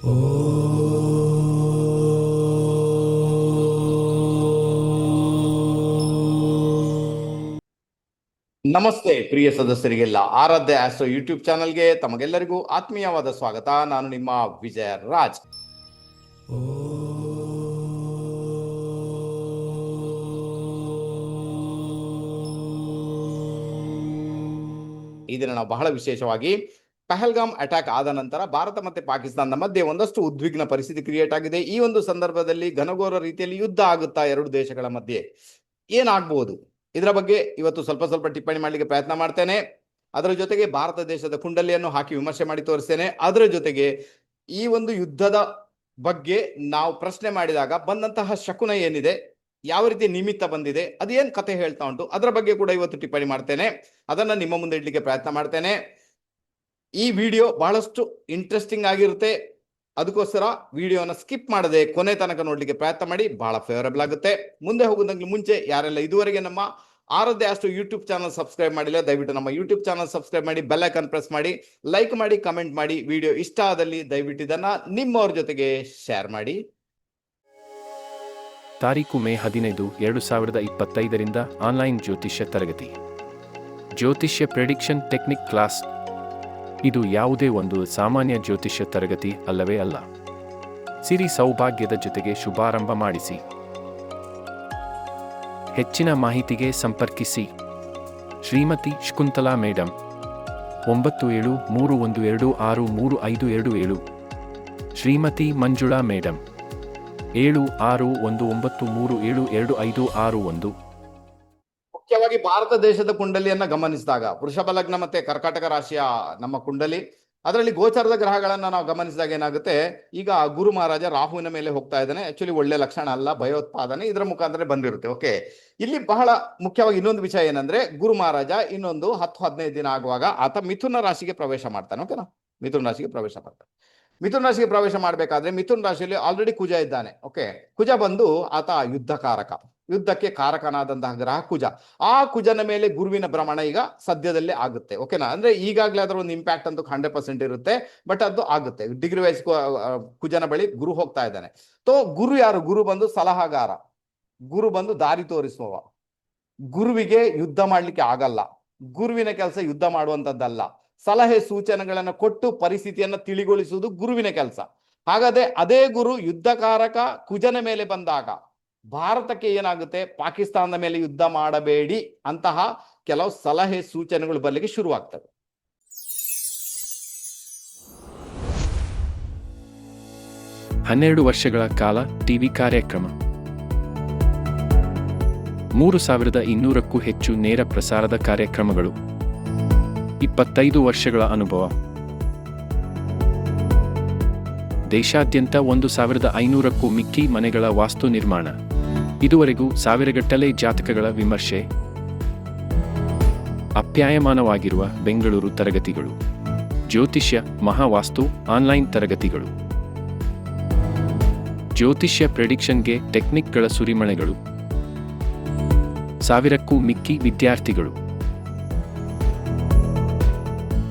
ನಮಸ್ತೆ, ಪ್ರಿಯ ಸದಸ್ಯರಿಗೆಲ್ಲ. ಆರಾಧ್ಯ astro YouTube ಚಾನಲ್ಗೆ ತಮಗೆಲ್ಲರಿಗೂ ಆತ್ಮೀಯವಾದ ಸ್ವಾಗತ. ನಾನು ನಿಮ್ಮ ವಿಜಯ ರಾಜ್ ಈ ದಿನ ನಾವು ಬಹಳ ವಿಶೇಷವಾಗಿ ಪಹಲ್ಗಾಮ್ ಅಟ್ಯಾಕ್ ಆದ ನಂತರ ಭಾರತ ಮತ್ತೆ ಪಾಕಿಸ್ತಾನದ ಮಧ್ಯೆ ಒಂದಷ್ಟು ಉದ್ವಿಗ್ನ ಪರಿಸ್ಥಿತಿ ಕ್ರಿಯೇಟ್ ಆಗಿದೆ. ಈ ಒಂದು ಸಂದರ್ಭದಲ್ಲಿ ಘನಘೋರ ರೀತಿಯಲ್ಲಿ ಯುದ್ಧ ಆಗುತ್ತಾ ಎರಡು ದೇಶಗಳ ಮಧ್ಯೆ? ಏನಾಗಬಹುದು ಇದರ ಬಗ್ಗೆ ಇವತ್ತು ಸ್ವಲ್ಪ ಸ್ವಲ್ಪ ಟಿಪ್ಪಣಿ ಮಾಡಲಿಕ್ಕೆ ಪ್ರಯತ್ನ ಮಾಡ್ತೇನೆ. ಅದರ ಜೊತೆಗೆ ಭಾರತ ದೇಶದ ಕುಂಡಲಿಯನ್ನು ಹಾಕಿ ವಿಮರ್ಶೆ ಮಾಡಿ ತೋರಿಸ್ತೇನೆ. ಅದರ ಜೊತೆಗೆ ಈ ಒಂದು ಯುದ್ಧದ ಬಗ್ಗೆ ನಾವು ಪ್ರಶ್ನೆ ಮಾಡಿದಾಗ ಬಂದಂತಹ ಶಕುನ ಏನಿದೆ? ಯಾವ ರೀತಿ ನಿಮಿತ್ತ ಬಂದಿದೆ? ಅದೇನು ಕತೆ ಹೇಳ್ತಾ ಉಂಟು? ಅದರ ಬಗ್ಗೆ ಕೂಡ ಇವತ್ತು ಟಿಪ್ಪಣಿ ಮಾಡ್ತೇನೆ. ಅದನ್ನ ನಿಮ್ಮ ಮುಂದೆ ಇಡ್ಲಿಕ್ಕೆ ಪ್ರಯತ್ನ ಮಾಡ್ತೇನೆ. ಈ ವಿಡಿಯೋ ಬಹಳಷ್ಟು ಇಂಟ್ರೆಸ್ಟಿಂಗ್ ಆಗಿರುತ್ತೆ. ಅದಕ್ಕೋಸ್ಕರ ವಿಡಿಯೋನ ಸ್ಕಿಪ್ ಮಾಡದೆ ಕೊನೆ ತನಕ ನೋಡ್ಲಿಕ್ಕೆ ಪ್ರಯತ್ನ ಮಾಡಿ, ಬಹಳ ಫೇವರಬಲ್ ಆಗುತ್ತೆ. ಮುಂದೆ ಹೋಗೋದಂಗ್ಲಿ ಮುಂಚೆ ಯಾರೆಲ್ಲ ಇದುವರೆಗೆ ನಮ್ಮ ಆರಾಧ್ಯ ಅಷ್ಟು ಯೂಟ್ಯೂಬ್ ಚಾನಲ್ ಸಬ್ಸ್ಕ್ರೈಬ್ ಮಾಡಿಲ್ಲ, ದಯವಿಟ್ಟು ನಮ್ಮ ಯೂಟ್ಯೂಬ್ ಚಾನಲ್ ಸಬ್ಸ್ಕ್ರೈಬ್ ಮಾಡಿ ಬೆಲ್ ಐಕನ್ ಪ್ರೆಸ್ ಮಾಡಿ ಲೈಕ್ ಮಾಡಿ ಕಮೆಂಟ್ ಮಾಡಿ, ವಿಡಿಯೋ ಇಷ್ಟ ಆದಲ್ಲಿ ದಯವಿಟ್ಟು ಇದನ್ನ ನಿಮ್ಮವ್ರ ಜೊತೆಗೆ ಶೇರ್ ಮಾಡಿ. ತಾರೀಕು ಮೇ ಹದಿನೈದು, ಎರಡು ಸಾವಿರದ ಇಪ್ಪತ್ತೈದರಿಂದ ಆನ್ಲೈನ್ ಜ್ಯೋತಿಷ್ಯ ತರಗತಿ. ಜ್ಯೋತಿಷ್ಯ ಪ್ರೆಡಿಕ್ಷನ್ ಟೆಕ್ನಿಕ್ ಕ್ಲಾಸ್ ಇದು ಯಾವುದೇ ಒಂದು ಸಾಮಾನ್ಯ ಜ್ಯೋತಿಷ್ಯ ತರಗತಿ ಅಲ್ಲವೇ ಅಲ್ಲ. ಸಿರಿ ಸೌಭಾಗ್ಯದ ಜೊತೆಗೆ ಶುಭಾರಂಭ ಮಾಡಿಸಿ. ಹೆಚ್ಚಿನ ಮಾಹಿತಿಗೆ ಸಂಪರ್ಕಿಸಿ. ಶ್ರೀಮತಿ ಶಕುಂತಲಾ ಮೇಡಮ್ ಒಂಬತ್ತು ಏಳು ಮೂರು ಒಂದು ಎರಡು ಆರು ಮೂರು ಐದು ಎರಡು ಏಳು. ಶ್ರೀಮತಿ ಮಂಜುಳಾ ಮೇಡಮ್ ಏಳು ಆರು ಒಂದು ಒಂಬತ್ತು ಮೂರು ಏಳು ಎರಡು ಐದು ಆರು ಒಂದು. ಮುಖ್ಯವಾಗಿ ಭಾರತ ದೇಶದ ಕುಂಡಲಿಯನ್ನ ಗಮನಿಸಿದಾಗ, ವೃಷಭ ಲಗ್ನ ಮತ್ತೆ ಕರ್ಕಾಟಕ ರಾಶಿಯ ನಮ್ಮ ಕುಂಡಲಿ, ಅದರಲ್ಲಿ ಗೋಚರದ ಗ್ರಹಗಳನ್ನ ನಾವು ಗಮನಿಸಿದಾಗ ಏನಾಗುತ್ತೆ? ಈಗ ಗುರು ಮಹಾರಾಜ ರಾಹುವಿನ ಮೇಲೆ ಹೋಗ್ತಾ ಇದ್ದಾನೆ. ಆಕ್ಚುಲಿ ಒಳ್ಳೆ ಲಕ್ಷಣ ಅಲ್ಲ, ಭಯೋತ್ಪಾದನೆ ಇದರ ಮುಖಾಂತರ ಬಂದಿರುತ್ತೆ ಓಕೆ ಇಲ್ಲಿ ಬಹಳ ಮುಖ್ಯವಾಗಿ ಇನ್ನೊಂದು ವಿಷಯ ಏನಂದ್ರೆ, ಗುರು ಮಹಾರಾಜ ಇನ್ನೊಂದು ಹತ್ತು ಹದಿನೈದು ದಿನ ಆಗುವಾಗ ಆತ ಮಿಥುನ ರಾಶಿಗೆ ಪ್ರವೇಶ ಮಾಡ್ತಾನೆ ಓಕೆನಾ ಮಿಥುನ ರಾಶಿಗೆ ಪ್ರವೇಶ ಮಾಡ್ತಾನೆ. ಮಿಥುನ ರಾಶಿಗೆ ಪ್ರವೇಶ ಮಾಡಬೇಕಾದ್ರೆ ಮಿಥುನ ರಾಶಿಯಲ್ಲಿ ಆಲ್ರೆಡಿ ಕುಜ ಇದ್ದಾನೆ ಓಕೆ ಕುಜ ಬಂದು ಆತ ಯುದ್ಧಕಾರಕ. ಯುದ್ಧಕ್ಕೆ ಕಾರಕನಾದಂತಹ ಗ್ರಹ ಕುಜ. ಆ ಕುಜನ ಮೇಲೆ ಗುರುವಿನ ಭ್ರಮಣ ಈಗ ಸದ್ಯದಲ್ಲೇ ಆಗುತ್ತೆ. ಓಕೆನಾ ಅಂದ್ರೆ ಈಗಾಗಲೇ ಅದರ ಒಂದು ಇಂಪ್ಯಾಕ್ಟ್ ಅಂತೂ ಹಂಡ್ರೆಡ್ ಪರ್ಸೆಂಟ್ ಇರುತ್ತೆ. ಬಟ್ ಅದು ಆಗುತ್ತೆ. ಡಿಗ್ರಿ ವೈಸ್ ಕುಜನ ಬಳಿ ಗುರು ಹೋಗ್ತಾ ಇದ್ದಾನೆ. ತೋ, ಗುರು ಯಾರು? ಗುರು ಬಂದು ಸಲಹಾಗಾರ. ಗುರು ಬಂದು ದಾರಿ ತೋರಿಸುವವ. ಗುರುವಿಗೆ ಯುದ್ಧ ಮಾಡ್ಲಿಕ್ಕೆ ಆಗಲ್ಲ. ಗುರುವಿನ ಕೆಲಸ ಯುದ್ಧ ಮಾಡುವಂತದ್ದಲ್ಲ. ಸಲಹೆ ಸೂಚನೆಗಳನ್ನು ಕೊಟ್ಟು ಪರಿಸ್ಥಿತಿಯನ್ನು ತಿಳಿಗೊಳಿಸುವುದು ಗುರುವಿನ ಕೆಲಸ. ಹಾಗಾದ್ರೆ ಅದೇ ಗುರು ಯುದ್ಧಕಾರಕ ಕುಜನ ಮೇಲೆ ಬಂದಾಗ ಭಾರತಕ್ಕೆ ಏನಾಗುತ್ತೆ? ಪಾಕಿಸ್ತಾನದ ಮೇಲೆ ಯುದ್ಧ ಮಾಡಬೇಡಿ ಅಂತಹ ಕೆಲವು ಸಲಹೆ ಸೂಚನೆಗಳು ಬರಲಿಕ್ಕೆ ಶುರುವಾಗ್ತವೆ. ಹನ್ನೆರಡು ವರ್ಷಗಳ ಕಾಲ ಟಿವಿ ಕಾರ್ಯಕ್ರಮ. ಮೂರು ಸಾವಿರದ ಇನ್ನೂರಕ್ಕೂ ಹೆಚ್ಚು ನೇರ ಪ್ರಸಾರದ ಕಾರ್ಯಕ್ರಮಗಳು. ಇಪ್ಪತ್ತೈದು ವರ್ಷಗಳ ಅನುಭವ. ದೇಶಾದ್ಯಂತ ಒಂದು ಸಾವಿರದ ಐನೂರಕ್ಕೂ ಮಿಕ್ಕಿ ಮನೆಗಳ ವಾಸ್ತು ನಿರ್ಮಾಣ. ಇದುವರೆಗೂ ಸಾವಿರಗಟ್ಟಲೆ ಜಾತಕಗಳ ವಿಮರ್ಶೆ. ಅಪ್ಯಾಯಮಾನವಾಗಿರುವ ಬೆಂಗಳೂರು ತರಗತಿಗಳು. ಜ್ಯೋತಿಷ್ಯ, ಮಹಾವಾಸ್ತು, ಆನ್ಲೈನ್ ತರಗತಿಗಳು. ಜ್ಯೋತಿಷ್ಯ ಪ್ರೆಡಿಕ್ಷನ್ಗೆ ಟೆಕ್ನಿಕ್ಗಳ ಸುರಿಮಳೆಗಳು. ಸಾವಿರಕ್ಕೂ ಮಿಕ್ಕಿ ವಿದ್ಯಾರ್ಥಿಗಳು.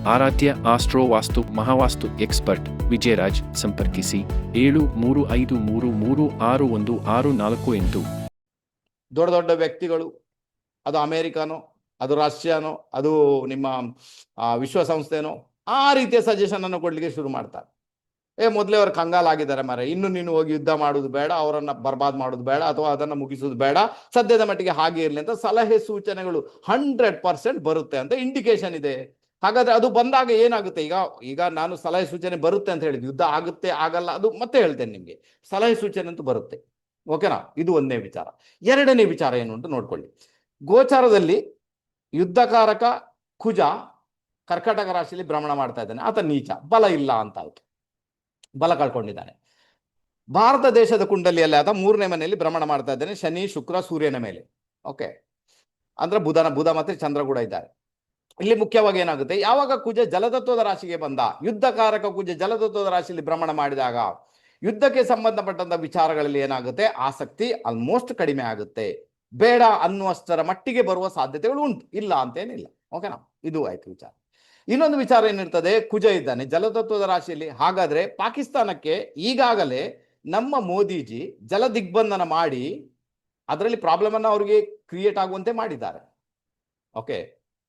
ಆರಾಧ್ಯ ಆಸ್ಟ್ರೋ ವಾಸ್ತು, ಮಹಾವಾಸ್ತು ಎಕ್ಸ್ಪರ್ಟ್ ವಿಜಯರಾಜ್ ಸಂಪರ್ಕಿಸಿ ಏಳು ಮೂರು ಐದು ಮೂರು ಮೂರು ಆರು ಒಂದು ಆರು ನಾಲ್ಕು ಎಂಟು. ದೊಡ್ಡ ದೊಡ್ಡ ವ್ಯಕ್ತಿಗಳು, ಅದು ಅಮೇರಿಕಾನೋ, ಅದು ರಷ್ಯಾನೋ, ಅದು ನಿಮ್ಮ ವಿಶ್ವಸಂಸ್ಥೆನೋ, ಆ ರೀತಿಯ ಸಜೆಷನ್ ಅನ್ನು ಕೊಡ್ಲಿಕ್ಕೆ ಶುರು ಮಾಡ್ತಾರೆ. ಏ, ಮೊದಲೇ ಅವ್ರು ಕಂಗಾಲಾಗಿದ್ದಾರೆ ಮರ ಇನ್ನು ನೀನು ಹೋಗಿ ಯುದ್ಧ ಮಾಡೋದು ಬೇಡ, ಅವರನ್ನ ಬರ್ಬಾದ್ ಮಾಡೋದು ಬೇಡ, ಅಥವಾ ಅದನ್ನ ಮುಗಿಸೋದು ಬೇಡ, ಸದ್ಯದ ಮಟ್ಟಿಗೆ ಹಾಗೆ ಇರಲಿ ಅಂತ ಸಲಹೆ ಸೂಚನೆಗಳು ಹಂಡ್ರೆಡ್ ಪರ್ಸೆಂಟ್ ಬರುತ್ತೆ ಅಂತ ಇಂಡಿಕೇಶನ್ ಇದೆ. ಹಾಗಾದ್ರೆ ಅದು ಬಂದಾಗ ಏನಾಗುತ್ತೆ? ಈಗ ಈಗ ನಾನು ಸಲಹೆ ಸೂಚನೆ ಬರುತ್ತೆ ಅಂತ ಹೇಳಿದ್ವಿ ಯುದ್ಧ ಆಗುತ್ತೆ, ಆಗಲ್ಲ, ಅದು ಮತ್ತೆ ಹೇಳ್ತೇನೆ ನಿಮಗೆ. ಸಲಹೆ ಸೂಚನೆ ಅಂತೂ ಬರುತ್ತೆ. ಓಕೆನಾ? ಇದು ಒಂದನೇ ವಿಚಾರ. ಎರಡನೇ ವಿಚಾರ ಏನು ಅಂತ ನೋಡ್ಕೊಳ್ಳಿ. ಗೋಚಾರದಲ್ಲಿ ಯುದ್ಧಕಾರಕ ಕುಜ ಕರ್ಕಟಕ ರಾಶಿಯಲ್ಲಿ ಭ್ರಮಣ ಮಾಡ್ತಾ ಇದ್ದಾನೆ. ಆತ ನೀಚ, ಬಲ ಇಲ್ಲ ಅಂತ ಆಯ್ತು. ಬಲ ಕಳ್ಕೊಂಡಿದ್ದಾನೆ. ಭಾರತ ದೇಶದ ಕುಂಡಲಿಯಲ್ಲಿ ಆತ ಮೂರನೇ ಮನೆಯಲ್ಲಿ ಭ್ರಮಣ ಮಾಡ್ತಾ ಇದ್ದಾನೆ. ಶನಿ, ಶುಕ್ರ, ಸೂರ್ಯನ ಮೇಲೆ. ಓಕೆ. ಅಂದ್ರೆ ಬುಧನ, ಬುಧ ಮತ್ತೆ ಚಂದ್ರ ಕೂಡ ಇದ್ದಾರೆ. ಇಲ್ಲಿ ಮುಖ್ಯವಾಗಿ ಏನಾಗುತ್ತೆ? ಯಾವಾಗ ಕುಜ ಜಲತತ್ವದ ರಾಶಿಗೆ ಬಂದ, ಯುದ್ಧಕಾರಕ ಕುಜ ಜಲತತ್ವದ ರಾಶಿಯಲ್ಲಿ ಭ್ರಮಣ ಮಾಡಿದಾಗ ಯುದ್ಧಕ್ಕೆ ಸಂಬಂಧಪಟ್ಟಂತ ವಿಚಾರಗಳಲ್ಲಿ ಏನಾಗುತ್ತೆ? ಆಸಕ್ತಿ ಆಲ್ಮೋಸ್ಟ್ ಕಡಿಮೆ ಆಗುತ್ತೆ. ಬೇಡ ಅನ್ನುವಷ್ಟರ ಮಟ್ಟಿಗೆ ಬರುವ ಸಾಧ್ಯತೆಗಳು ಉಂಟು. ಇಲ್ಲ ಅಂತೇನಿಲ್ಲ. ಓಕೆನಾ ಇದು ಆಯ್ತು ವಿಚಾರ. ಇನ್ನೊಂದು ವಿಚಾರ ಏನಿರ್ತದೆ? ಕುಜ ಇದ್ದಾನೆ. ಜಲತತ್ವದ ರಾಶಿಯಲ್ಲಿ ಹಾಗಾದ್ರೆ ಪಾಕಿಸ್ತಾನಕ್ಕೆ ಈಗಾಗಲೇ ನಮ್ಮ ಮೋದಿಜಿ ಜಲ ದಿಗ್ಬಂಧನ ಮಾಡಿ ಅದರಲ್ಲಿ ಪ್ರಾಬ್ಲಮ್ ಅನ್ನ ಅವರಿಗೆ ಕ್ರಿಯೇಟ್ ಆಗುವಂತೆ ಮಾಡಿದ್ದಾರೆ. ಓಕೆ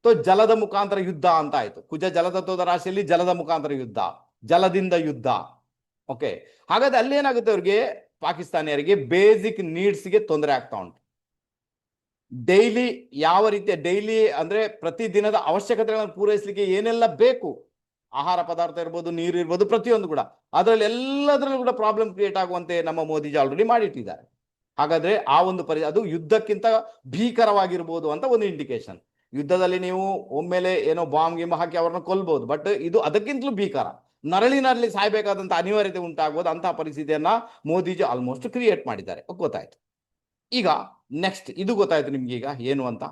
ತೋ ಜಲದ ಮುಖಾಂತರ ಯುದ್ಧ ಅಂತ ಆಯ್ತು. ಕುಜ ಜಲತತ್ವದ ರಾಶಿಯಲ್ಲಿ ಜಲದ ಮುಖಾಂತರ ಯುದ್ಧ. ಜಲದಿಂದ ಯುದ್ಧ. ಓಕೆ ಹಾಗಾದ್ರೆ ಅಲ್ಲಿ ಏನಾಗುತ್ತೆ ಅವ್ರಿಗೆ? ಪಾಕಿಸ್ತಾನಿಯರಿಗೆ ಬೇಸಿಕ್ ನೀಡ್ಸ್ಗೆ ತೊಂದರೆ ಆಗ್ತಾ ಉಂಟು. ಡೈಲಿ ಯಾವ ರೀತಿಯ ಡೈಲಿ ಅಂದ್ರೆ ಪ್ರತಿ ದಿನದ ಅವಶ್ಯಕತೆಗಳನ್ನು ಪೂರೈಸಲಿಕ್ಕೆ ಏನೆಲ್ಲ ಬೇಕು? ಆಹಾರ ಪದಾರ್ಥ ಇರ್ಬೋದು, ನೀರು ಇರ್ಬೋದು, ಪ್ರತಿಯೊಂದು ಕೂಡ. ಅದರಲ್ಲಿ ಎಲ್ಲದರಲ್ಲೂ ಕೂಡ ಪ್ರಾಬ್ಲಮ್ ಕ್ರಿಯೇಟ್ ಆಗುವಂತೆ ನಮ್ಮ ಮೋದಿಜಿ ಆಲ್ರೆಡಿ ಮಾಡಿಟ್ಟಿದ್ದಾರೆ. ಹಾಗಾದ್ರೆ ಆ ಒಂದು ಪರಿ, ಅದು ಯುದ್ಧಕ್ಕಿಂತ ಭೀಕರವಾಗಿರ್ಬೋದು ಅಂತ ಒಂದು ಇಂಡಿಕೇಶನ್ ಯುದ್ಧದಲ್ಲಿ ನೀವು ಒಮ್ಮೆಲೆ ಏನೋ ಬಾಂಬ್ ಗಿಂಬ್ ಹಾಕಿ ಅವ್ರನ್ನ ಕೊಲ್ಬಹುದು ಬಟ್ ಇದು ಅದಕ್ಕಿಂತಲೂ ಭೀಕರ. ನರಳಿನಲ್ಲಿ ಸಾಯ್ಬೇಕಾದಂತ ಅನಿವಾರ್ಯತೆ ಉಂಟಾಗ್ಬೋದು ಅಂತಹ ಪರಿಸ್ಥಿತಿಯನ್ನ ಮೋದಿಜಿ ಆಲ್ಮೋಸ್ಟ್ ಕ್ರಿಯೇಟ್ ಮಾಡಿದ್ದಾರೆ. ಗೊತ್ತಾಯ್ತು. ಈಗ ನೆಕ್ಸ್ಟ್ ಇದು ಗೊತ್ತಾಯ್ತು ನಿಮ್ಗೆ ಈಗ ಏನು ಅಂತ.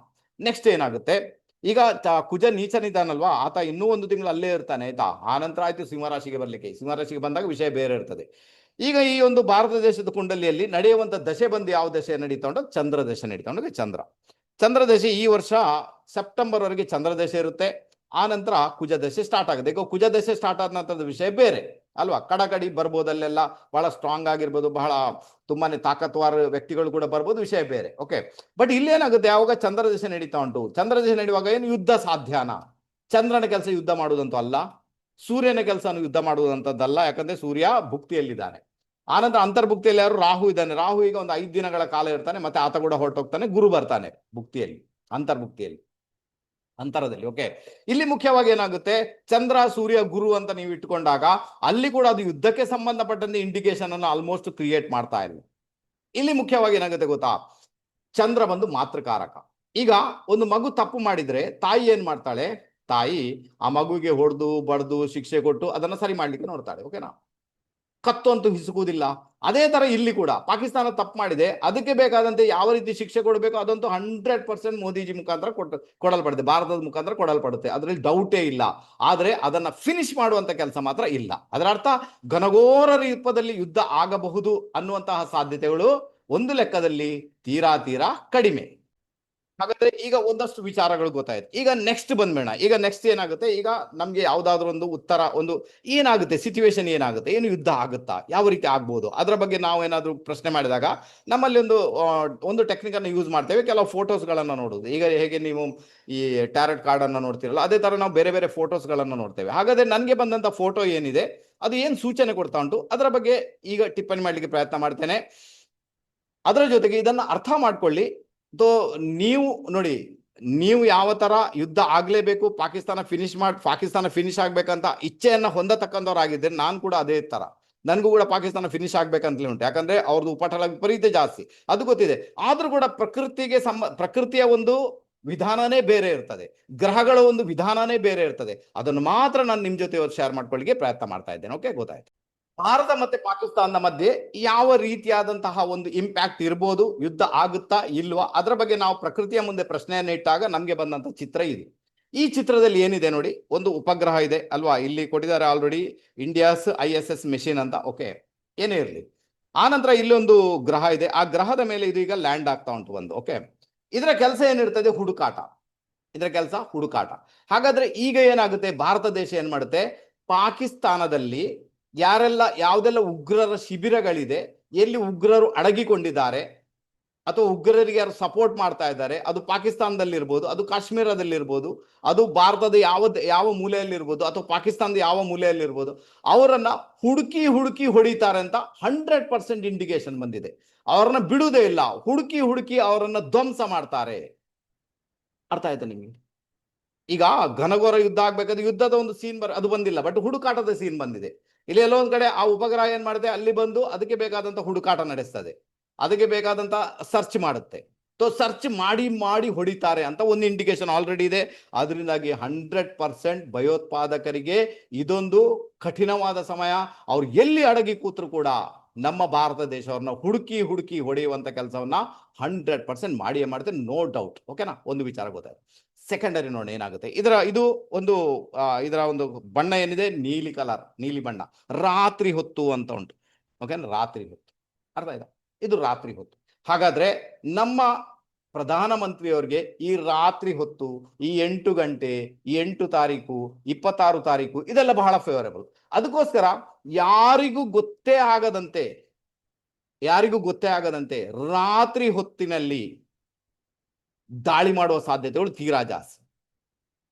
ನೆಕ್ಸ್ಟ್ ಏನಾಗುತ್ತೆ? ಈಗ ಕುಜ ನೀಚನಿದ್ದಾನಲ್ವಾ ಆತ ಇನ್ನೂ ಒಂದು ತಿಂಗಳು ಅಲ್ಲೇ ಇರ್ತಾನೆ, ಆಯ್ತಾ? ಆ ನಂತರ ಆಯ್ತು ಸಿಂಹರಾಶಿಗೆ ಬರ್ಲಿಕ್ಕೆ. ಸಿಂಹರಾಶಿಗೆ ಬಂದಾಗ ವಿಷಯ ಬೇರೆ ಇರ್ತದೆ. ಈಗ ಈ ಒಂದು ಭಾರತ ದೇಶದ ಕುಂಡಲಿಯಲ್ಲಿ ನಡೆಯುವಂತ ದಶೆ ಬಂದು ಯಾವ ದಶೆ ನಡೀತಾ ಉಂಟು? ಚಂದ್ರ ದಶೆ ನಡೀತಾ ಚಂದ್ರ. ಚಂದ್ರ ದಶೆ ಈ ವರ್ಷ ಸೆಪ್ಟೆಂಬರ್ ವರೆಗೆ ಚಂದ್ರ ದಶೆ ಇರುತ್ತೆ. ಆ ನಂತರ ಕುಜ ದಶೆ ಸ್ಟಾರ್ಟ್ ಆಗುತ್ತೆ. ಈಗ ಕುಜದಶೆ ಸ್ಟಾರ್ಟ್ ಆದ ನಂತರದ ವಿಷಯ ಬೇರೆ, ಅಲ್ವಾ? ಕಡಕಡಿ ಬರ್ಬೋದು ಅಲ್ಲೆಲ್ಲ ಬಹಳ ಸ್ಟ್ರಾಂಗ್ ಆಗಿರ್ಬೋದು, ಬಹಳ ತುಂಬಾನೇ ತಾಕತ್ವಾರ ವ್ಯಕ್ತಿಗಳು ಕೂಡ ಬರ್ಬೋದು, ವಿಷಯ ಬೇರೆ ಓಕೆ ಬಟ್ ಇಲ್ಲಿ ಏನಾಗುತ್ತೆ? ಯಾವಾಗ ಚಂದ್ರದಶೆ ನಡೀತಾ ಉಂಟು? ಚಂದ್ರದಶೆ ನಡೆಯುವಾಗ ಏನು? ಯುದ್ಧ ಸಾಧ್ಯನ? ಚಂದ್ರನ ಕೆಲಸ ಯುದ್ಧ ಮಾಡುವುದಂತೂ ಅಲ್ಲ, ಸೂರ್ಯನ ಕೆಲಸ ಯುದ್ಧ ಮಾಡುವುದಂತದ್ದಲ್ಲ ಯಾಕಂದ್ರೆ ಸೂರ್ಯ ಭುಕ್ತಿಯಲ್ಲಿದ್ದಾನೆ. ಆನಂತರ ಅಂತರ್ಭುಕ್ತಿಯಲ್ಲಿ ಯಾರು? ರಾಹು ಇದ್ದಾನೆ. ರಾಹು ಈಗ ಒಂದು ಐದು ದಿನಗಳ ಕಾಲ ಇರ್ತಾನೆ, ಮತ್ತೆ ಆತ ಕೂಡ ಹೊರಟೋಗ್ತಾನೆ, ಗುರು ಬರ್ತಾನೆ ಭುಕ್ತಿಯಲ್ಲಿ, ಅಂತರ್ಭುಕ್ತಿಯಲ್ಲಿ. ಅಂತರದಲ್ಲಿ ಓಕೆ ಇಲ್ಲಿ ಮುಖ್ಯವಾಗಿ ಏನಾಗುತ್ತೆ? ಚಂದ್ರ, ಸೂರ್ಯ, ಗುರು ಅಂತ ನೀವು ಇಟ್ಕೊಂಡಾಗ ಅಲ್ಲಿ ಕೂಡ ಅದು ಯುದ್ಧಕ್ಕೆ ಸಂಬಂಧಪಟ್ಟಂತೆ ಇಂಡಿಕೇಶನ್ ಅನ್ನು ಆಲ್ಮೋಸ್ಟ್ ಕ್ರಿಯೇಟ್ ಮಾಡ್ತಾ ಇಲ್ಲ ಇಲ್ಲಿ ಮುಖ್ಯವಾಗಿ ಏನಾಗುತ್ತೆ ಗೊತ್ತಾ? ಚಂದ್ರ ಬಂದು ಮಾತೃಕಾರಕ. ಈಗ ಒಂದು ಮಗು ತಪ್ಪು ಮಾಡಿದ್ರೆ ತಾಯಿ ಏನ್ ಮಾಡ್ತಾಳೆ? ತಾಯಿ ಆ ಮಗುವಿಗೆ ಹೊಡೆದು, ಬಡ್ದು, ಶಿಕ್ಷೆ ಕೊಟ್ಟು ಅದನ್ನ ಸರಿ ಮಾಡ್ಲಿಕ್ಕೆ ನೋಡ್ತಾಳೆ ಓಕೆನಾ ಕತ್ತು ಅಂತೂ ಹಿಸುಕುವುದಿಲ್ಲ. ಅದೇ ತರ ಇಲ್ಲಿ ಕೂಡ ಪಾಕಿಸ್ತಾನ ತಪ್ಪು ಮಾಡಿದೆ. ಅದಕ್ಕೆ ಬೇಕಾದಂತೆ ಯಾವ ರೀತಿ ಶಿಕ್ಷೆ ಕೊಡಬೇಕು ಅದಂತೂ ಹಂಡ್ರೆಡ್ ಪರ್ಸೆಂಟ್ ಮೋದಿಜಿ ಮುಖಾಂತರ ಕೊಟ್ಟ, ಕೊಡಲ್ಪಡುತ್ತೆ. ಭಾರತದ ಮುಖಾಂತರ ಕೊಡಲ್ಪಡುತ್ತೆ. ಅದರಲ್ಲಿ ಡೌಟೇ ಇಲ್ಲ. ಆದರೆ ಅದನ್ನ ಫಿನಿಶ್ ಮಾಡುವಂತ ಕೆಲಸ ಮಾತ್ರ ಇಲ್ಲ. ಅದರ ಅರ್ಥ ಘನಘೋರ ರೂಪದಲ್ಲಿ ಯುದ್ಧ ಆಗಬಹುದು ಅನ್ನುವಂತಹ ಸಾಧ್ಯತೆಗಳು ಒಂದು ಲೆಕ್ಕದಲ್ಲಿ ತೀರಾ ತೀರಾ ಕಡಿಮೆ. ಹಾಗಾದ್ರೆ ಈಗ ಒಂದಷ್ಟು ವಿಚಾರಗಳು ಗೊತ್ತಾಯ್ತು. ಈಗ ನೆಕ್ಸ್ಟ್ ಬಂದ್ಬೇಡ ಈಗ ನೆಕ್ಸ್ಟ್ ಏನಾಗುತ್ತೆ? ಈಗ ನಮ್ಗೆ ಯಾವ್ದಾದ್ರು ಒಂದು ಉತ್ತರ, ಒಂದು ಏನಾಗುತ್ತೆ? ಸಿಚುವೇಶನ್ ಏನಾಗುತ್ತೆ? ಏನು ಯುದ್ಧ ಆಗುತ್ತಾ? ಯಾವ ರೀತಿ ಆಗ್ಬೋದು? ಅದರ ಬಗ್ಗೆ ನಾವು ಏನಾದ್ರು ಪ್ರಶ್ನೆ ಮಾಡಿದಾಗ ನಮ್ಮಲ್ಲಿ ಒಂದು ಒಂದು ಟೆಕ್ನಿಕ್ ಅನ್ನು ಯೂಸ್ ಮಾಡ್ತೇವೆ. ಕೆಲವು ಫೋಟೋಸ್ ಗಳನ್ನ ನೋಡುದು. ಈಗ ಹೇಗೆ ನೀವು ಈ ಟ್ಯಾರೆಟ್ ಕಾರ್ಡ್ ಅನ್ನ ನೋಡ್ತಿರಲ್ಲ, ಅದೇ ತರ ನಾವು ಬೇರೆ ಬೇರೆ ಫೋಟೋಸ್ ಗಳನ್ನ ನೋಡ್ತೇವೆ. ಹಾಗಾದ್ರೆ ನನಗೆ ಬಂದಂತ ಫೋಟೋ ಏನಿದೆ? ಅದು ಏನ್ ಸೂಚನೆ ಕೊಡ್ತಾ ಉಂಟು? ಅದರ ಬಗ್ಗೆ ಈಗ ಟಿಪ್ಪಣಿ ಮಾಡ್ಲಿಕ್ಕೆ ಪ್ರಯತ್ನ ಮಾಡ್ತೇನೆ. ಅದರ ಜೊತೆಗೆ ಇದನ್ನ ಅರ್ಥ ಮಾಡ್ಕೊಳ್ಳಿ. ಸೊ ನೀವು ನೋಡಿ, ನೀವು ಯಾವ ತರ ಯುದ್ಧ ಆಗ್ಲೇಬೇಕು, ಪಾಕಿಸ್ತಾನ ಫಿನಿಶ್ ಮಾಡಿ, ಪಾಕಿಸ್ತಾನ ಫಿನಿಶ್ ಆಗ್ಬೇಕಂತ ಇಚ್ಛೆಯನ್ನ ಹೊಂದತಕ್ಕಂಥವ್ರಾಗಿದ್ದರೆ ನಾನು ಕೂಡ ಅದೇ ತರ. ನನಗೂ ಕೂಡ ಪಾಕಿಸ್ತಾನ ಫಿನಿಶ್ ಆಗ್ಬೇಕಂತಲೇ ಉಂಟು. ಯಾಕಂದ್ರೆ ಅವ್ರದ್ದು ಉಪಟಳ ವಿಪರೀತ ಜಾಸ್ತಿ. ಅದು ಗೊತ್ತಿದೆ. ಆದ್ರೂ ಕೂಡ ಪ್ರಕೃತಿಗೆ ಸಂಬ, ಪ್ರಕೃತಿಯ ಒಂದು ವಿಧಾನನೇ ಬೇರೆ ಇರ್ತದೆ. ಗ್ರಹಗಳ ಒಂದು ವಿಧಾನನೇ ಬೇರೆ ಇರ್ತದೆ. ಅದನ್ನು ಮಾತ್ರ ನಾನು ನಿಮ್ಮ ಜೊತೆ ಶೇರ್ ಮಾಡ್ಕೊಳ್ಳಿಕ್ಕೆ ಪ್ರಯತ್ನ ಮಾಡ್ತಾ ಇದ್ದೇನೆ. ಓಕೆ ಗೊತ್ತಾಯ್ತು. ಭಾರತ ಮತ್ತೆ ಪಾಕಿಸ್ತಾನದ ಮಧ್ಯೆ ಯಾವ ರೀತಿಯಾದಂತಹ ಒಂದು ಇಂಪ್ಯಾಕ್ಟ್ ಇರ್ಬೋದು, ಯುದ್ಧ ಆಗುತ್ತಾ ಇಲ್ವಾ, ಅದರ ಬಗ್ಗೆ ನಾವು ಪ್ರಕೃತಿಯ ಮುಂದೆ ಪ್ರಶ್ನೆಯನ್ನು ಇಟ್ಟಾಗ ನಮಗೆ ಬಂದಂತ ಚಿತ್ರ ಇದು. ಈ ಚಿತ್ರದಲ್ಲಿ ಏನಿದೆ ನೋಡಿ, ಒಂದು ಉಪಗ್ರಹ ಇದೆ ಅಲ್ವಾ? ಇಲ್ಲಿ ಕೊಟ್ಟಿದ್ದಾರೆ already India's I S S machine ಅಂತ. ಓಕೆ ಏನೇ ಇರಲಿ. ಆನಂತರ ಇಲ್ಲೊಂದು ಗ್ರಹ ಇದೆ. ಆ ಗ್ರಹದ ಮೇಲೆ ಇದು ಈಗ ಲ್ಯಾಂಡ್ ಆಗ್ತಾ ಉಂಟು ಒಂದು. ಓಕೆ ಇದರ ಕೆಲಸ ಏನಿರ್ತದೆ? ಹುಡುಕಾಟ. ಇದರ ಕೆಲಸ ಹುಡುಕಾಟ. ಹಾಗಾದ್ರೆ ಈಗ ಏನಾಗುತ್ತೆ? ಭಾರತ ದೇಶ ಏನ್ ಮಾಡುತ್ತೆ? ಪಾಕಿಸ್ತಾನದಲ್ಲಿ ಯಾರೆಲ್ಲ ಯಾವುದೆಲ್ಲ ಉಗ್ರರ ಶಿಬಿರಗಳಿದೆ, ಎಲ್ಲಿ ಉಗ್ರರು ಅಡಗಿಕೊಂಡಿದ್ದಾರೆ, ಅಥವಾ ಉಗ್ರರಿಗೆ ಯಾರು ಸಪೋರ್ಟ್ ಮಾಡ್ತಾ ಇದ್ದಾರೆ, ಅದು ಪಾಕಿಸ್ತಾನದಲ್ಲಿರ್ಬೋದು, ಅದು ಕಾಶ್ಮೀರದಲ್ಲಿರ್ಬೋದು, ಅದು ಭಾರತದ ಯಾವ ಯಾವ ಮೂಲೆಯಲ್ಲಿರ್ಬೋದು, ಅಥವಾ ಪಾಕಿಸ್ತಾನದ ಯಾವ ಮೂಲೆಯಲ್ಲಿರ್ಬೋದು, ಅವರನ್ನ ಹುಡುಕಿ ಹುಡುಕಿ ಹೊಡಿತಾರೆ ಅಂತ ಹಂಡ್ರೆಡ್ ಪರ್ಸೆಂಟ್ ಇಂಡಿಕೇಶನ್ ಬಂದಿದೆ. ಅವರನ್ನ ಬಿಡುವುದೇ ಇಲ್ಲ, ಹುಡುಕಿ ಹುಡುಕಿ ಅವರನ್ನ ಧ್ವಂಸ ಮಾಡ್ತಾರೆ. ಅರ್ಥ ಆಯ್ತಾ ನಿಮಗೆ? ಈಗ ಘನಘೋರ ಯುದ್ಧ ಆಗ್ಬೇಕಾದ್ರೆ ಯುದ್ಧದ ಒಂದು ಸೀನ್ ಬರ, ಅದು ಬಂದಿಲ್ಲ ಬಟ್ ಹುಡುಕಾಟದ ಸೀನ್ ಬಂದಿದೆ. ಇಲ್ಲಿ ಎಲ್ಲೋ ಒಂದ್ ಕಡೆ ಆ ಉಪಗ್ರಹ ಏನ್ ಮಾಡುತ್ತೆ? ಅಲ್ಲಿ ಬಂದು ಅದಕ್ಕೆ ಬೇಕಾದಂತ ಹುಡುಕಾಟ ನಡೆಸ್ತದೆ. ಅದಕ್ಕೆ ಬೇಕಾದಂತ ಸರ್ಚ್ ಮಾಡುತ್ತೆ. ಸರ್ಚ್ ಮಾಡಿ ಮಾಡಿ ಹೊಡಿತಾರೆ ಅಂತ ಒಂದು ಇಂಡಿಕೇಶನ್ ಆಲ್ರೆಡಿ ಇದೆ. ಅದರಿಂದಾಗಿ ಹಂಡ್ರೆಡ್ ಪರ್ಸೆಂಟ್ ಭಯೋತ್ಪಾದಕರಿಗೆ ಇದೊಂದು ಕಠಿಣವಾದ ಸಮಯ. ಅವ್ರು ಎಲ್ಲಿ ಅಡಗಿ ಕೂತ್ರು ಕೂಡ ನಮ್ಮ ಭಾರತ ದೇಶವ್ರನ್ನ ಹುಡುಕಿ ಹುಡುಕಿ ಹೊಡೆಯುವಂತ ಕೆಲಸವನ್ನ ಹಂಡ್ರೆಡ್ ಪರ್ಸೆಂಟ್ ಮಾಡಿಯೇ ಮಾಡುತ್ತೆ ನೋ ಡೌಟ್ ಓಕೆನಾ ಒಂದು ವಿಚಾರ ಗೊತ್ತಾಯ್ತು. ಸೆಕೆಂಡರಿ ನೋಡಿ ಏನಾಗುತ್ತೆ? ಇದರ, ಇದು ಒಂದು ಇದರ ಒಂದು ಬಣ್ಣ ಏನಿದೆ? ನೀಲಿ ಕಲರ್ ನೀಲಿ ಬಣ್ಣ. ರಾತ್ರಿ ಹೊತ್ತು ಅಂತ ಉಂಟು. ಓಕೆನಾ ರಾತ್ರಿ ಹೊತ್ತು. ಅರ್ಥ ಆಯ್ತಾ? ಇದು ರಾತ್ರಿ ಹೊತ್ತು. ಹಾಗಾದ್ರೆ ನಮ್ಮ ಪ್ರಧಾನಮಂತ್ರಿಯವರಿಗೆ ಈ ರಾತ್ರಿ ಹೊತ್ತು, ಈ ಎಂಟು ಗಂಟೆ ಈ ಎಂಟು ತಾರೀಕು, ಇಪ್ಪತ್ತಾರು ತಾರೀಕು, ಇದೆಲ್ಲ ಬಹಳ ಫೇವರೇಬಲ್ ಅದಕ್ಕೋಸ್ಕರ ಯಾರಿಗೂ ಗೊತ್ತೇ ಆಗದಂತೆ, ಯಾರಿಗೂ ಗೊತ್ತೇ ಆಗದಂತೆ ರಾತ್ರಿ ಹೊತ್ತಿನಲ್ಲಿ ದಾಳಿ ಮಾಡುವ ಸಾಧ್ಯತೆಗಳು ತೀರಾ ಜಾಸ್ತಿ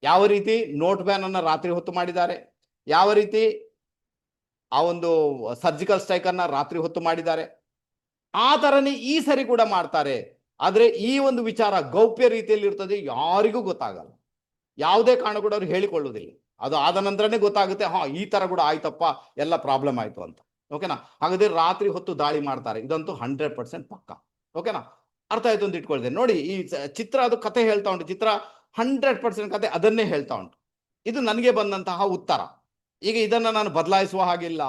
ಯಾವ ರೀತಿ ನೋಟ್ ಬ್ಯಾನ್ ಅನ್ನ ರಾತ್ರಿ ಹೊತ್ತು ಮಾಡಿದ್ದಾರೆ? ಯಾವ ರೀತಿ ಆ ಒಂದು ಸರ್ಜಿಕಲ್ ಸ್ಟ್ರೈಕ್ ಅನ್ನ ರಾತ್ರಿ ಹೊತ್ತು ಮಾಡಿದ್ದಾರೆ? ಆ ತರನೇ ಈ ಸರಿ ಕೂಡ ಮಾಡ್ತಾರೆ. ಆದ್ರೆ ಈ ಒಂದು ವಿಚಾರ ಗೌಪ್ಯ ರೀತಿಯಲ್ಲಿ ಇರ್ತದೆ, ಯಾರಿಗೂ ಗೊತ್ತಾಗಲ್ಲ. ಯಾವುದೇ ಕಾರಣ ಕೂಡ ಅವ್ರು ಹೇಳಿಕೊಳ್ಳುವುದಿಲ್ಲ. ಅದು ಆದ ನಂತರನೇ ಗೊತ್ತಾಗುತ್ತೆ, ಹಾ, ಈ ತರ ಕೂಡ ಆಯ್ತಪ್ಪ, ಎಲ್ಲ ಪ್ರಾಬ್ಲಮ್ ಆಯ್ತು ಅಂತ. ಓಕೆನಾ? ಹಾಗಾದ್ರೆ ರಾತ್ರಿ ಹೊತ್ತು ದಾಳಿ ಮಾಡ್ತಾರೆ. ಇದಂತೂ ಹಂಡ್ರೆಡ್ ಪರ್ಸೆಂಟ್ ಪಕ್ಕ. ಓಕೆನಾ? ಅರ್ಥ ಆಯ್ತು ಅಂತ ಇಟ್ಕೊಳ್ತೇನೆ ನೋಡಿ, ಈ ಚಿತ್ರ ಅದು ಕತೆ ಹೇಳ್ತಾ ಉಂಟು. ಚಿತ್ರ ಹಂಡ್ರೆಡ್ ಪರ್ಸೆಂಟ್ ಕತೆ ಅದನ್ನೇ ಹೇಳ್ತಾ ಉಂಟು. ಇದು ನನಗೆ ಬಂದಂತಹ ಉತ್ತರ. ಈಗ ಇದನ್ನ ನಾನು ಬದಲಾಯಿಸುವ ಹಾಗಿಲ್ಲ.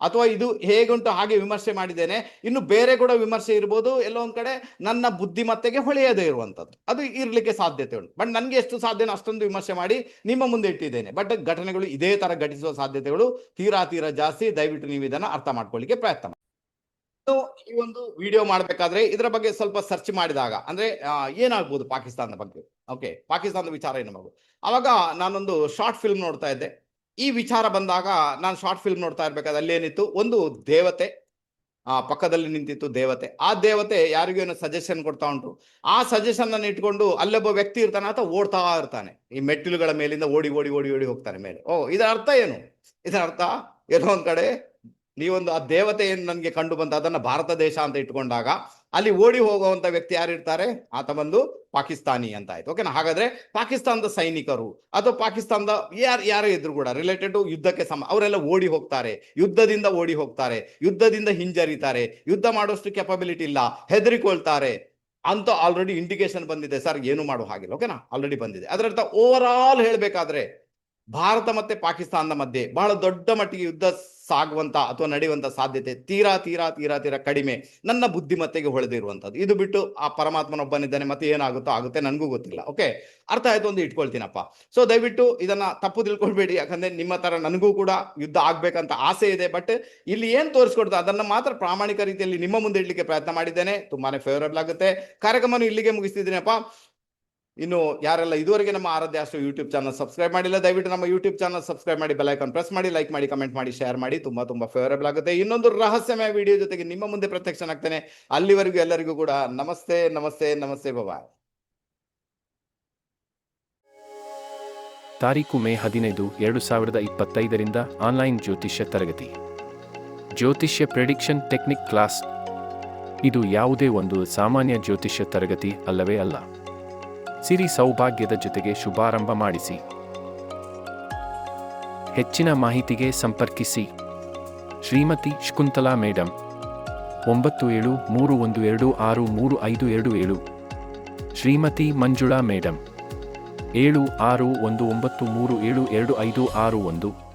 ಅಥವಾ ಇದು ಹೇಗುಂಟು ಹಾಗೆ ವಿಮರ್ಶೆ ಮಾಡಿದ್ದೇನೆ. ಇನ್ನು ಬೇರೆ ಕೂಡ ವಿಮರ್ಶೆ ಇರ್ಬೋದು. ಎಲ್ಲೋ ಒಂದ್ ಕಡೆ ನನ್ನ ಬುದ್ಧಿಮತ್ತೆಗೆ ಹೊಳೆಯದೇ ಇರುವಂತದ್ದು ಅದು ಇರಲಿಕ್ಕೆ ಸಾಧ್ಯತೆ ಉಂಟು. ಬಟ್ ನನಗೆ ಎಷ್ಟು ಸಾಧ್ಯನೋ ಅಷ್ಟೊಂದು ವಿಮರ್ಶೆ ಮಾಡಿ ನಿಮ್ಮ ಮುಂದೆ ಇಟ್ಟಿದ್ದೇನೆ. ಬಟ್ ಘಟನೆಗಳು ಇದೇ ತರ ಘಟಿಸುವ ಸಾಧ್ಯತೆಗಳು ತೀರಾ ತೀರಾ ಜಾಸ್ತಿ. ದಯವಿಟ್ಟು ನೀವು ಇದನ್ನ ಅರ್ಥ ಮಾಡ್ಕೊಳ್ಳಿಕ್ಕೆ ಪ್ರಯತ್ನ ಈ ಒಂದು ವಿಡಿಯೋ ಮಾಡ್ಬೇಕಾದ್ರೆ ಇದರ ಬಗ್ಗೆ ಸ್ವಲ್ಪ ಸರ್ಚ್ ಮಾಡಿದಾಗ, ಅಂದ್ರೆ ಏನಾಗ್ಬೋದು ಪಾಕಿಸ್ತಾನದ ಬಗ್ಗೆ? ಓಕೆ ಪಾಕಿಸ್ತಾನದ ವಿಚಾರ ಏನು ಮಾಡ್ಬೋದು ಅವಾಗ ನಾನೊಂದು ಶಾರ್ಟ್ ಫಿಲ್ಮ್ ನೋಡ್ತಾ ಇದ್ದೆ. ಈ ವಿಚಾರ ಬಂದಾಗ ನಾನು ಶಾರ್ಟ್ ಫಿಲ್ಮ್ ನೋಡ್ತಾ ಇರ್ಬೇಕಾದ್ರೆ ಅಲ್ಲಿ ಏನಿತ್ತು? ಒಂದು ದೇವತೆ, ಆ, ಪಕ್ಕದಲ್ಲಿ ನಿಂತಿತ್ತು ದೇವತೆ. ಆ ದೇವತೆ ಯಾರಿಗೂ ಏನೋ ಸಜೆಷನ್ ಕೊಡ್ತಾ ಉಂಟು. ಆ ಸಜೆಷನ್ ಅನ್ನು ಇಟ್ಕೊಂಡು ಅಲ್ಲೊಬ್ಬ ವ್ಯಕ್ತಿ ಇರ್ತಾನೆ ಅಥವಾ ಓಡ್ತಾ ಇರ್ತಾನೆ. ಈ ಮೆಟ್ಟಿಲುಗಳ ಮೇಲಿಂದ ಓಡಿ ಓಡಿ ಓಡಿ ಓಡಿ ಹೋಗ್ತಾನೆ ಮೇಲೆ. ಓ, ಇದರ ಅರ್ಥ ಏನು? ಇದರ ಅರ್ಥ ಏನೋ ಒಂದ್ ಕಡೆ ನೀವೊಂದು ಆ ದೇವತೆ ಏನು ನನಗೆ ಕಂಡು ಬಂತ ಅದನ್ನ ಭಾರತ ದೇಶ ಅಂತ ಇಟ್ಕೊಂಡಾಗ ಅಲ್ಲಿ ಓಡಿ ಹೋಗುವಂತ ವ್ಯಕ್ತಿ ಯಾರಿರ್ತಾರೆ? ಆತ ಬಂದು ಪಾಕಿಸ್ತಾನಿ ಅಂತ ಆಯ್ತು. ಓಕೆನಾ ಹಾಗಾದ್ರೆ ಪಾಕಿಸ್ತಾನದ ಸೈನಿಕರು ಅಥವಾ ಪಾಕಿಸ್ತಾನದ ಯಾರು, ಯಾರೇ ಇದ್ರು ಕೂಡ ರಿಲೇಟೆಡ್ ಯುದ್ಧಕ್ಕೆ ಸಮ, ಅವರೆಲ್ಲ ಓಡಿ ಹೋಗ್ತಾರೆ. ಯುದ್ಧದಿಂದ ಓಡಿ ಹೋಗ್ತಾರೆ. ಯುದ್ಧದಿಂದ ಹಿಂಜರಿತಾರೆ. ಯುದ್ಧ ಮಾಡೋಷ್ಟು ಕೆಪಬಿಲಿಟಿ ಇಲ್ಲ. ಹೆದರಿಕೊಳ್ತಾರೆ. ಅಂತ ಆಲ್ರೆಡಿ ಇಂಡಿಕೇಶನ್ ಬಂದಿದೆ. ಸರ್, ಏನು ಮಾಡೋ ಹಾಗಿಲ್ಲ. ಓಕೆನಾ ಆಲ್ರೆಡಿ ಬಂದಿದೆ. ಅದರರ್ಥ ಓವರ್ ಆಲ್ ಹೇಳ್ಬೇಕಾದ್ರೆ ಭಾರತ ಮತ್ತೆ ಪಾಕಿಸ್ತಾನದ ಮಧ್ಯೆ ಬಹಳ ದೊಡ್ಡ ಮಟ್ಟಿಗೆ ಯುದ್ಧ ಸಾಗುವಂತ ಅಥವಾ ನಡೆಯುವಂತ ಸಾಧ್ಯತೆ ತೀರಾ ತೀರಾ ತೀರಾ ತೀರಾ ಕಡಿಮೆ ನನ್ನ ಬುದ್ಧಿಮತ್ತೆಗೆ ಹೊಳೆದಿರುವಂತದ್ದು ಇದು ಬಿಟ್ಟು ಆ ಪರಮಾತ್ಮನೊಬ್ಬನಿದ್ದಾನೆ, ಮತ್ತೆ ಏನಾಗುತ್ತೋ ಆಗುತ್ತೆ ನನಗೂ ಗೊತ್ತಿಲ್ಲ. ಓಕೆ ಅರ್ಥ ಆಯ್ತು ಒಂದು ಇಟ್ಕೊಳ್ತೀನಪ್ಪ. ಸೊ ದಯವಿಟ್ಟು ಇದನ್ನ ತಪ್ಪು ತಿಳ್ಕೊಳ್ಬೇಡಿ. ಯಾಕಂದ್ರೆ ನಿಮ್ಮ ತರ ನನಗೂ ಕೂಡ ಯುದ್ಧ ಆಗ್ಬೇಕಂತ ಆಸೆ ಇದೆ. ಬಟ್ ಇಲ್ಲಿ ಏನ್ ತೋರಿಸ್ಕೊಡ್ತಾ, ಅದನ್ನ ಮಾತ್ರ ಪ್ರಾಮಾಣಿಕ ರೀತಿಯಲ್ಲಿ ನಿಮ್ಮ ಮುಂದೆ ಇಡ್ಲಿಕ್ಕೆ ಪ್ರಯತ್ನ ಮಾಡಿದ್ದೇನೆ. ತುಂಬಾನೇ ಫೇವರಬಲ್ ಆಗುತ್ತೆ. ಕಾರ್ಯಕ್ರಮನು ಇಲ್ಲಿಗೆ ಮುಗಿಸ್ತಿದ್ದೀನಪ್ಪ. ಇನ್ನು ಯಾರೆಲ್ಲ ಇದುವರೆಗೆ ನಮ್ಮ ಆರಾಧ್ಯ ಅಷ್ಟು ಯೂಟ್ಯೂಬ್ ಚಾನಲ್ ಸಬ್ಸ್ಕ್ರೈಬ್ ಮಾಡಿಲ್ಲ, ದಯವಿಟ್ಟು ನಮ್ಮ ಯೂಟ್ಯೂಬ್ ಚಾನಲ್ ಸಬ್ಸ್ಕ್ರೈಬ್ ಮಾಡಿ ಬೆಲ್ ಐಕಾನ್ ಪ್ರೆಸ್ ಮಾಡಿ ಲೈಕ್ ಮಾಡಿ ಕಮೆಂಟ್ ಮಾಡಿ ಶೇರ್ ಮಾಡಿ, ತುಂಬಾ ತುಂಬಾ ಫೇವರೇಬಲ್ ಆಗುತ್ತೆ. ಇನ್ನೊಂದು ರಹಸ್ಯಮಯ ವಿಡಿಯೋ ಜೊತೆಗೆ ನಿಮ್ಮ ಮುಂದೆ ಪ್ರತ್ಯಕ್ಷನಾಗ್ತೇನೆ. ಅಲ್ಲಿವರೆಗೂ ಎಲ್ಲರಿಗೂ ಕೂಡ ನಮಸ್ತೆ ನಮಸ್ತೆ ನಮಸ್ತೆ ಬಾಬಾ ತಾರೀಕು ಮೇ ಹದಿನೈದು, ಎರಡು ಸಾವಿರದ ಇಪ್ಪತ್ತೈದರಿಂದ ಆನ್ಲೈನ್ ಜ್ಯೋತಿಷ್ಯ ತರಗತಿ. ಜ್ಯೋತಿಷ್ಯ ಪ್ರೆಡಿಕ್ಷನ್ ಟೆಕ್ನಿಕ್ ಕ್ಲಾಸ್ ಇದು ಯಾವುದೇ ಒಂದು ಸಾಮಾನ್ಯ ಜ್ಯೋತಿಷ್ಯ ತರಗತಿ ಅಲ್ಲವೇ ಅಲ್ಲ. ಸಿರಿ ಸೌಭಾಗ್ಯದ ಜೊತೆಗೆ ಶುಭಾರಂಭ ಮಾಡಿಸಿ. ಹೆಚ್ಚಿನ ಮಾಹಿತಿಗೆ ಸಂಪರ್ಕಿಸಿ. ಶ್ರೀಮತಿ ಶಕುಂತಲಾ ಮೇಡಮ್ ಒಂಬತ್ತು ಏಳು ಮೂರು ಒಂದು ಎರಡು ಆರು ಮೂರು ಐದು ಎರಡು ಏಳು. ಶ್ರೀಮತಿ ಮಂಜುಳಾ ಮೇಡಮ್ ಏಳು ಆರು ಒಂದು ಒಂಬತ್ತು ಮೂರು ಏಳು ಎರಡು ಐದು ಆರು ಒಂದು.